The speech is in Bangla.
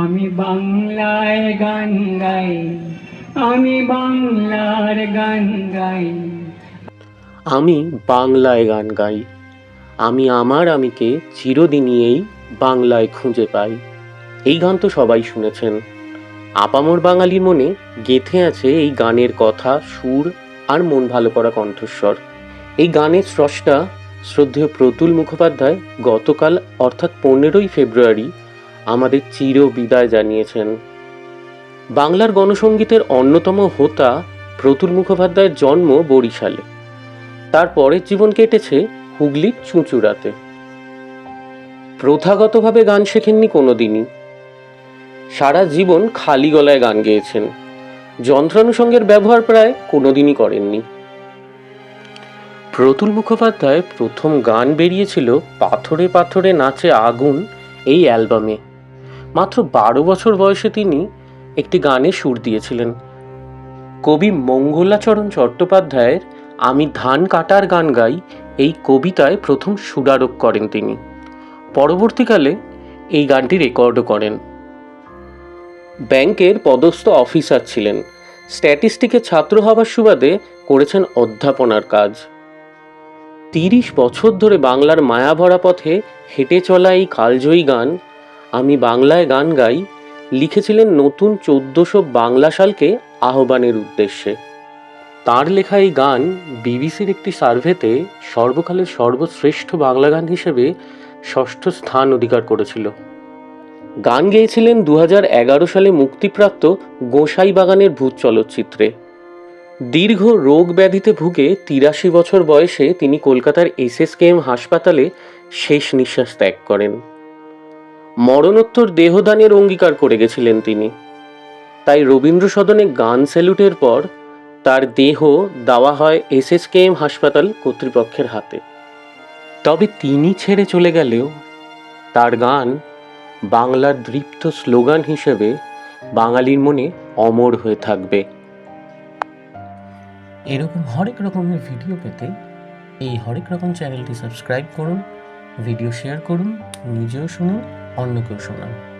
আমি বাংলায় গান গাই, আমি বাংলার গান গাই। আমি বাংলায় গান গাই, আমি আমার আমিকে চিরদিনই এই বাংলায় খুঁজে পাই। এই গান তো সবাই শুনেছেন। আপামর বাঙালির মনে গেঁথে আছে এই গানের কথা, সুর আর মন ভালো করা কণ্ঠস্বর। এই গানের স্রষ্টা শ্রদ্ধেয় প্রতুল মুখোপাধ্যায় গতকাল, অর্থাৎ পনেরোই ফেব্রুয়ারি আমাদের চির বিদায় জানিয়েছেন। বাংলার গণসঙ্গীতের অন্যতম হোতা প্রতুল মুখোপাধ্যায়ের জন্ম বরিশালে। তার পরের জীবন কেটেছে হুগলির চুঁচুড়াতে। প্রথাগতভাবে গান শেখেননি কোনোদিনই। সারা জীবন খালি গলায় গান গেয়েছেন। যন্ত্রানুষঙ্গের ব্যবহার প্রায় কোনোদিনই করেননি। প্রতুল মুখোপাধ্যায় প্রথম গান বেরিয়েছিল পাথরে পাথরে নাচে আগুন এই অ্যালবামে। মাত্র বারো বছর বয়সে তিনি একটি গানে সুর দিয়েছিলেন। কবি মঙ্গলাচরণ চট্টোপাধ্যায়ের আমি ধান কাটার গান গাই এই কবিতায় প্রথম সুরারোপ করেন তিনি। পরবর্তীকালে এই গানটি রেকর্ডও করেন। ব্যাংকের পদস্থ অফিসার ছিলেন। স্ট্যাটিস্টিকে ছাত্র হবার সুবাদে করেছেন অধ্যাপনার কাজ। তিরিশ বছর ধরে বাংলার মায়াভরা পথে হেঁটে চলা এই কালজয়ী গান আমি বাংলায় গান গাই লিখেছিলেন নতুন চোদ্দশো বাংলা সালকে আহ্বানের উদ্দেশ্যে। তার লেখা এই গান বিবিসির একটি সার্ভেতে সর্বকালের সর্বশ্রেষ্ঠ বাংলা গান হিসেবে ষষ্ঠ স্থান অধিকার করেছিল। গান গেয়েছিলেন দু সালে মুক্তিপ্রাপ্ত গোসাই বাগানের ভূত চলচ্চিত্রে। দীর্ঘ রোগ ব্যাধিতে ভুগে তিরাশি বছর বয়সে তিনি কলকাতার এসএসকেএম হাসপাতালে শেষ নিঃশ্বাস ত্যাগ করেন। মরণোত্তর দেহদানের অঙ্গীকার করে গেছিলেন তিনি। তাই রবীন্দ্র সদনে গান স্যালুটের পর তার দেহ দেওয়া হয় এসএসকেএম হাসপাতাল কর্তৃপক্ষের হাতে। তবে তিনি ছেড়ে চলে গেলেও তার গান বাংলার দৃপ্ত স্লোগান হিসেবে বাঙালির মনে অমর হয়ে থাকবে। এরকম হরেক রকমের ভিডিও পেতে এই হরেক রকম চ্যানেলটি সাবস্ক্রাইব করুন, ভিডিও শেয়ার করুন, নিজেও শুনুন। অন্যকেও শোনান।